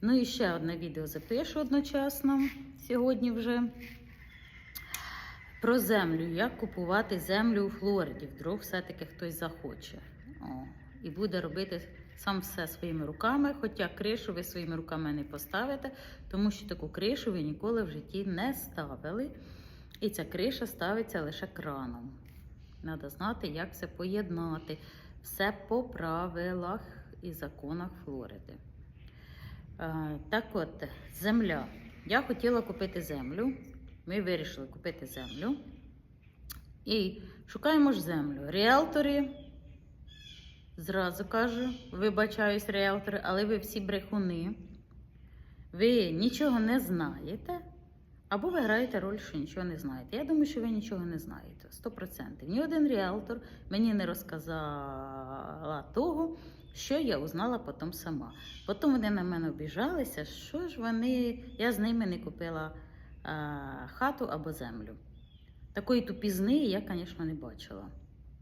Ну і ще одне відео запишу одночасно сьогодні вже. Про землю. Як купувати землю у Флориді? Вдруг все-таки хтось захоче. О, і буде робити сам все своїми руками, хоча кришу ви своїми руками не поставите, тому що таку кришу ви ніколи в житті не ставили. І ця криша ставиться лише краном. Треба знати, як це поєднати. Все по правилах і законах Флориди. Е, Так от, земля. Я хотіла купити землю. Ми вирішили купити землю. І шукаємо ж землю. Ріелтори, зразу кажу, вибачаюсь, ріелтори, але ви всі брехуни. Ви нічого не знаєте, або ви граєте роль, що нічого не знаєте. Я думаю, що ви нічого не знаєте. 100%. Ні один ріелтор мені не розказала того, що я узнала потім сама. Потім вони на мене обіжалися, що ж вони, я з ними не купила а, хату або землю. Такої тупізни я, звісно, не бачила.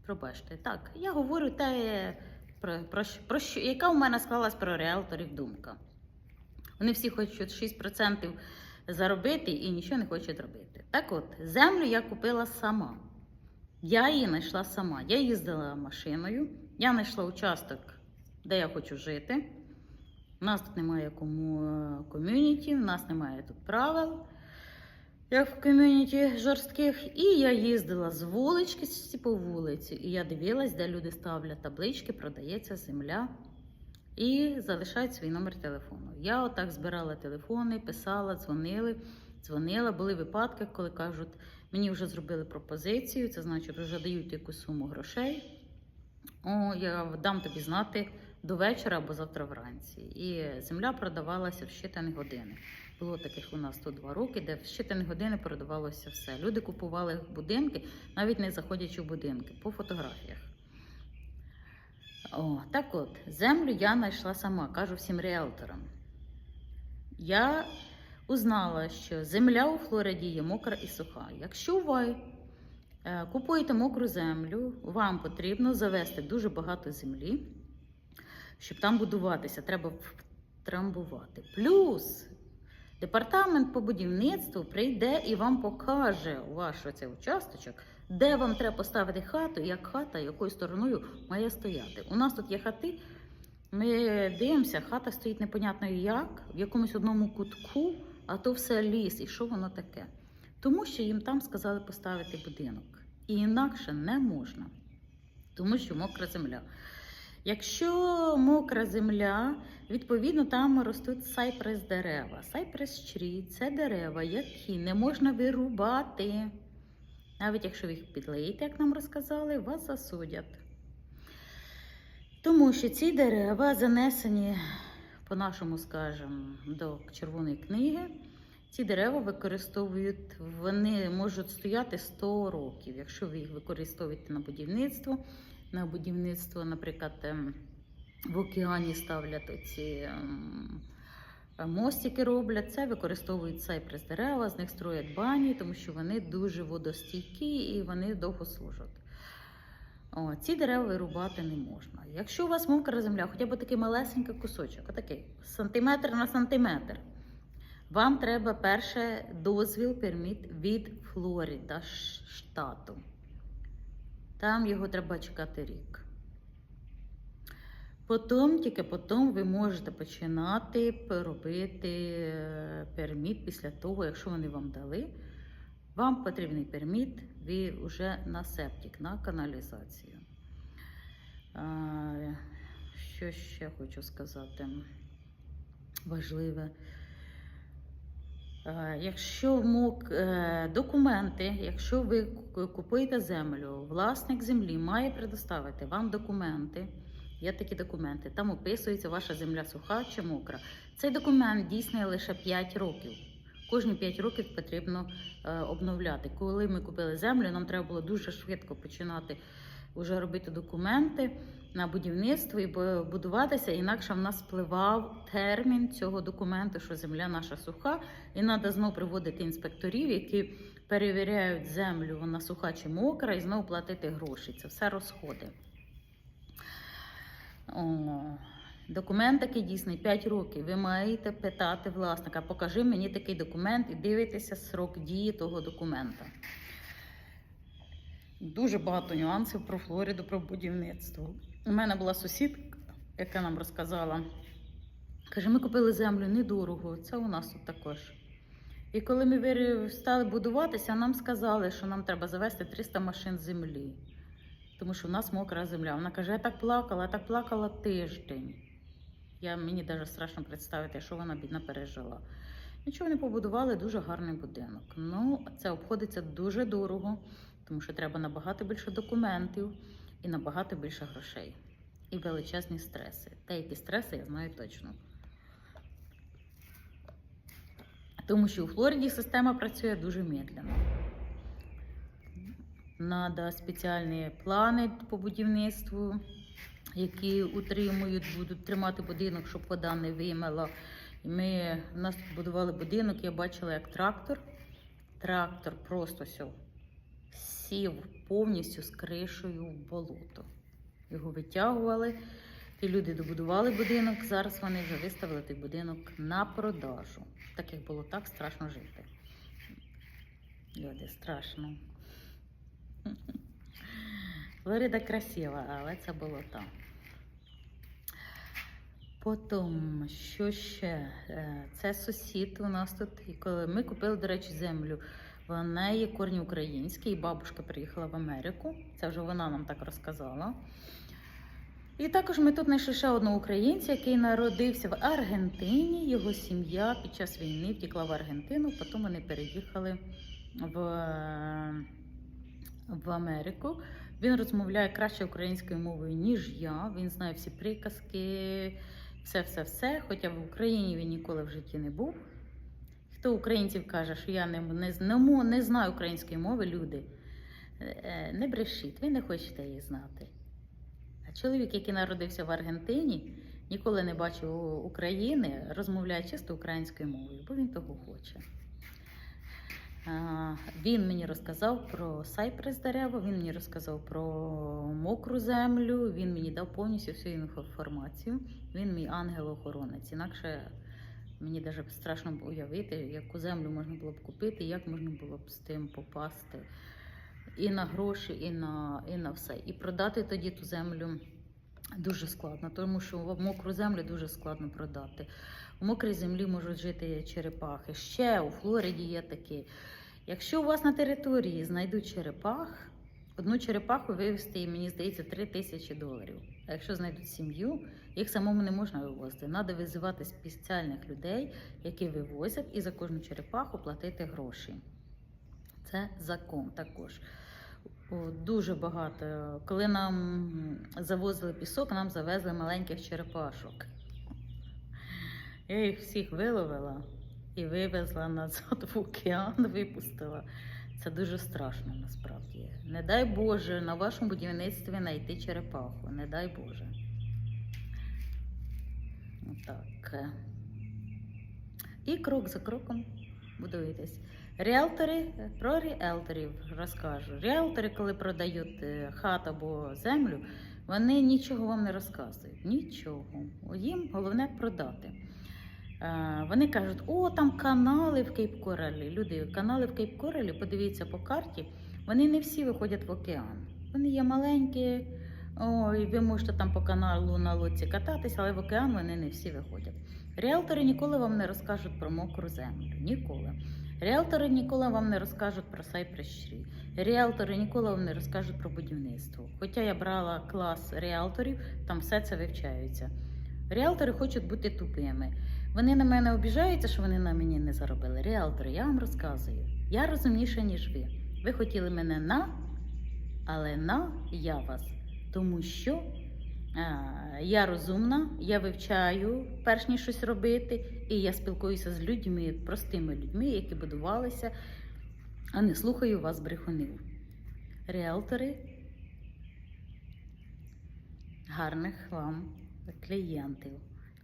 Пробачте, так, я говорю те, про, про, про що, яка у мене склалась про реалторів думка. Вони всі хочуть 6% заробити і нічого не хочуть робити. Так от, землю я купила сама. Я її знайшла сама. Я їздила машиною, я знайшла участок, де я хочу жити. У нас тут немає кому е, ком'юніті, у нас немає тут правил, як в ком'юніті жорстких. І я їздила з вулички по вулиці, і я дивилась, де люди ставлять таблички, продається земля і залишають свій номер телефону. Я отак збирала телефони, писала, дзвонили, дзвонила. Були випадки, коли кажуть, мені вже зробили пропозицію, це значить, вже дають якусь суму грошей. О, я дам тобі знати до вечора або завтра вранці. І земля продавалася в щитані години. Було таких у нас тут два роки, де в щитані години продавалося все. Люди купували будинки, навіть не заходячи в будинки, по фотографіях. О, так от, землю я знайшла сама, кажу всім ріелторам. Я узнала, що земля у Флориді є мокра і суха. Якщо ви е, купуєте мокру землю, вам потрібно завести дуже багато землі, щоб там будуватися, треба втрамбувати. Плюс департамент по будівництву прийде і вам покаже ваш оцей участочок, де вам треба поставити хату, як хата якою стороною має стояти. У нас тут є хати. Ми дивимося, хата стоїть непонятно як, в якомусь одному кутку, а то все ліс. І що воно таке? Тому що їм там сказали поставити будинок. І інакше не можна, тому що мокра земля. Якщо мокра земля, відповідно там ростуть сайпрес дерева. Сайпрес трі – це дерева, які не можна вирубати. Навіть якщо ви їх підлеїте, як нам розказали, вас засудять. Тому що ці дерева занесені, по-нашому скажемо, до червоної книги. Ці дерева використовують, вони можуть стояти 100 років, якщо ви їх використовуєте на будівництво. На будівництво, наприклад, в океані ставлять оці ем, мостики роблять. Це використовують сайпрес дерева, з них строять бані, тому що вони дуже водостійкі і вони довго служать. О, ці дерева вирубати не можна. Якщо у вас мокра земля, хоча б такий малесенький кусочок, отакий, сантиметр на сантиметр, вам треба перше дозвіл перміт від Флорида штату. Там його треба чекати рік. Потім, тільки потім ви можете починати робити е, перміт після того, якщо вони вам дали. Вам потрібний перміт, ви вже на септик, на каналізацію. Що ще хочу сказати важливе. Якщо мок, е, документи, якщо ви купуєте землю, власник землі має предоставити вам документи. Є такі документи. Там описується ваша земля суха чи мокра. Цей документ дійсний лише 5 років. Кожні 5 років потрібно е, обновляти. Коли ми купили землю, нам треба було дуже швидко починати вже робити документи на будівництво і будуватися, інакше в нас спливав термін цього документу, що земля наша суха, і треба знову приводити інспекторів, які перевіряють землю, вона суха чи мокра, і знову платити гроші. Це все розходи. Документ такий дійсний 5 років. Ви маєте питати власника, покажи мені такий документ і дивитися срок дії того документа. Дуже багато нюансів про Флориду, про будівництво. У мене була сусідка, яка нам розказала. Каже, ми купили землю недорого, це у нас тут також. І коли ми стали будуватися, нам сказали, що нам треба завести 300 машин землі, тому що в нас мокра земля. Вона каже, я так плакала, я так плакала тиждень. Я, мені навіть страшно представити, що вона бідна пережила. Нічого не побудували, дуже гарний будинок. Ну, це обходиться дуже дорого, тому що треба набагато більше документів і набагато більше грошей. І величезні стреси. Деякі стреси я знаю точно. Тому що у Флориді система працює дуже медленно. Надо спеціальні плани по будівництву, які утримують, будуть тримати будинок, щоб вода не вимила. Ми у нас будували будинок, я бачила, як трактор. Трактор просто сів, сів повністю з кришею в болото. Його витягували. Ті люди добудували будинок. Зараз вони вже виставили той будинок на продажу. Так як було так страшно жити. Люди, страшно. Флорида красива, але це було там. Потім, що ще? Е, Це сусід у нас тут. Коли ми купили, до речі, землю. В неї корні українські, і бабушка приїхала в Америку. Це вже вона нам так розказала. І також ми тут знайшли ще одного українця, який народився в Аргентині. Його сім'я під час війни втекла в Аргентину, потім вони переїхали в, в Америку. Він розмовляє краще українською мовою, ніж я. Він знає всі приказки, все-все-все. Хоча в Україні він ніколи в житті не був. Хто українців каже, що я не, не, не, не знаю української мови, люди, е, е, не брешіть, ви не хочете її знати. А чоловік, який народився в Аргентині, ніколи не бачив України, розмовляє чисто українською мовою, бо він того хоче. Він мені розказав про сайпрес дерева, він мені розказав про мокру землю, він мені дав повністю всю інформацію. Він мій ангел-охоронець. Інакше мені навіть страшно уявити, яку землю можна було б купити, як можна було б з тим попасти і на гроші, і на, і на все. І продати тоді ту землю дуже складно, тому що в мокру землю дуже складно продати. У мокрій землі можуть жити черепахи. Ще у Флориді є такі. Якщо у вас на території знайдуть черепах, одну черепаху вивезти, мені здається, 3 тисячі доларів. А якщо знайдуть сім'ю, їх самому не можна вивозити. Треба визивати спеціальних людей, які вивозять, і за кожну черепаху платити гроші. Це закон також. Дуже багато. Коли нам завозили пісок, нам завезли маленьких черепашок. Я їх всіх виловила і вивезла назад в океан, випустила. Це дуже страшно насправді. Не дай Боже на вашому будівництві знайти черепаху. Не дай Боже. Так. І крок за кроком будуєтесь. Ріелтори про ріелторів розкажу. Ріелтори, коли продають е, хату або землю, вони нічого вам не розказують. Нічого. Їм головне продати. Е, Вони кажуть, о, там канали в Кейп Коралі. Люди, канали в Кейп Коралі, подивіться по карті, вони не всі виходять в океан. Вони є маленькі, ой, ви можете там по каналу на лодці кататися, але в океан вони не всі виходять. Ріелтори ніколи вам не розкажуть про мокру землю. Ніколи. Ріелтори ніколи вам не розкажуть про сайпрес-3. Ріелтори ніколи вам не розкажуть про будівництво. Хоча я брала клас ріелторів, там все це вивчається. Ріелтори хочуть бути тупими. Вони на мене обіжаються, що вони на мені не заробили. Ріелтори, я вам розказую. Я розумніша, ніж ви. Ви хотіли мене на, але на я вас. Тому що я розумна, я вивчаю, перш ніж щось робити, і я спілкуюся з людьми, простими людьми, які будувалися, а не слухаю вас, брехунів. Ріелтори, гарних вам клієнтів.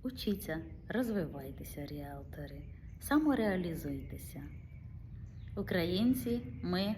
Учіться, розвивайтеся, ріелтори, самореалізуйтеся. Українці, ми